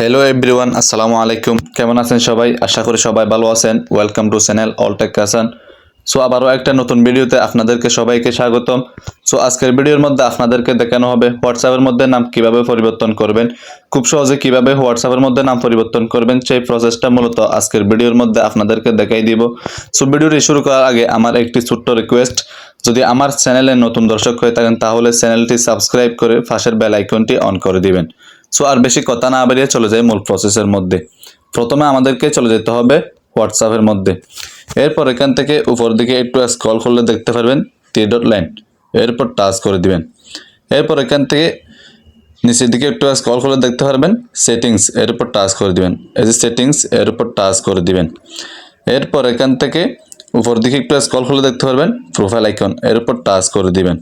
Hello everyone আসসালামু আলাইকুম কেমন আছেন সবাই? আশা করি সবাই ভালো আছেন। ওয়েলকাম টু চ্যানেল অল অলটেক কাসান সো আবারও একটা নতুন ভিডিওতে আপনাদেরকে সবাইকে স্বাগতম। সো আজকের ভিডিওর মধ্যে আপনাদেরকে দেখানো হবে হোয়াটসঅ্যাপের মধ্যে নাম কীভাবে পরিবর্তন করবেন, খুব সহজে কীভাবে হোয়াটসঅ্যাপের মধ্যে নাম পরিবর্তন করবেন, সেই প্রসেসটা মূলত আজকের ভিডিওর মধ্যে আপনাদেরকে দেখাই দিব। সো ভিডিওটি শুরু করার আগে আমার একটি ছোট্ট রিকোয়েস্ট যদি আমার চ্যানেলে নতুন দর্শক হয়ে থাকেন, তাহলে চ্যানেলটি সাবস্ক্রাইব করে পাশের বেল আইকনটি অন করে দিবেন। সো আর বেশি কথা না বেরিয়ে চলে যায় মূল প্রসেসের মধ্যে। প্রথমে আমাদেরকে চলে যেতে হবে হোয়াটসঅ্যাপের মধ্যে। এরপর এখান থেকে উপর দিকে একটু স্ক্রল করলে দেখতে পারবেন থ্রি ডট লাইন এরপর টাচ করে দিবেন। এরপর এখান থেকে নিচের দিকে একটু স্ক্রল করলে দেখতে পারবেন সেটিংস এর উপর টাচ করে দিবেন। এই যে সেটিংস এর উপর টাচ করে দিবেন। এরপর এখান থেকে উপর দিকে একটু স্ক্রল করলে দেখতে পারবেন প্রোফাইল আইকন এর উপর টাচ করে দিবেন।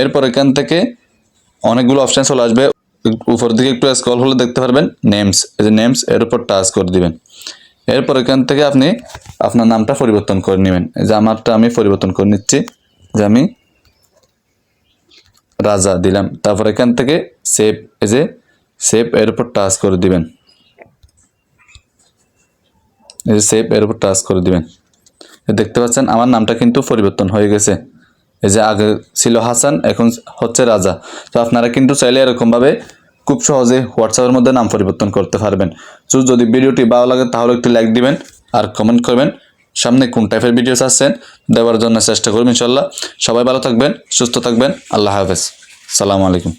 এরপর এখান থেকে অনেকগুলো অপশান চলে আসবে উপর দিকে একটু স্ক্রল হলে দেখতে পারবেন নেমস এই যে নেমস এর উপর টাচ করে দিবেন। এরপর এখান থেকে আপনি আপনার নামটা পরিবর্তন করে নেবেন। যে আমারটা আমি পরিবর্তন করে নিচ্ছি, যে আমি রাজা দিলাম। তারপর এখান থেকে সেভ এই যে সেভ এর উপর টাচ করে দিবেন। এই যে সেভ এর উপর টাচ করে দিবেন। দেখতে পাচ্ছেন, আমার নামটা কিন্তু পরিবর্তন হয়ে গেছে। এই যে আগে ছিল হাসান, এখন হচ্ছে রাজা। তো আপনারা কিন্তু চাইলে এরকমভাবে খুব সহজে হোয়াটসঅ্যাপের মধ্যে নাম পরিবর্তন করতে পারবেন। সো যদি ভিডিওটি ভালো লাগে, তাহলে একটি লাইক দিবেন আর কমেন্ট করবেন। সামনে কোন টাইপের ভিডিওস আসছেন, দেওয়ার জন্য চেষ্টা করবেন ইনশাল্লাহ সবাই ভালো থাকবেন, সুস্থ থাকবেন। আল্লাহ হাফেজ। সালামু আলাইকুম।